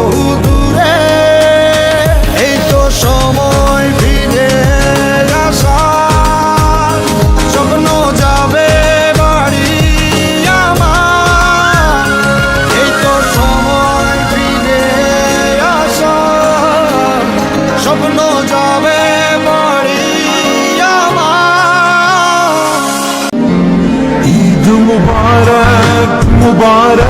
বহু দূরে, এই তো সময় ফিরে স্বপ্ন যাবে বাড়ি আমার। এই তো সময় ফিরে স্বপ্ন যাবে বাড়ি আমার। ঈদ মুবারক মুবারক।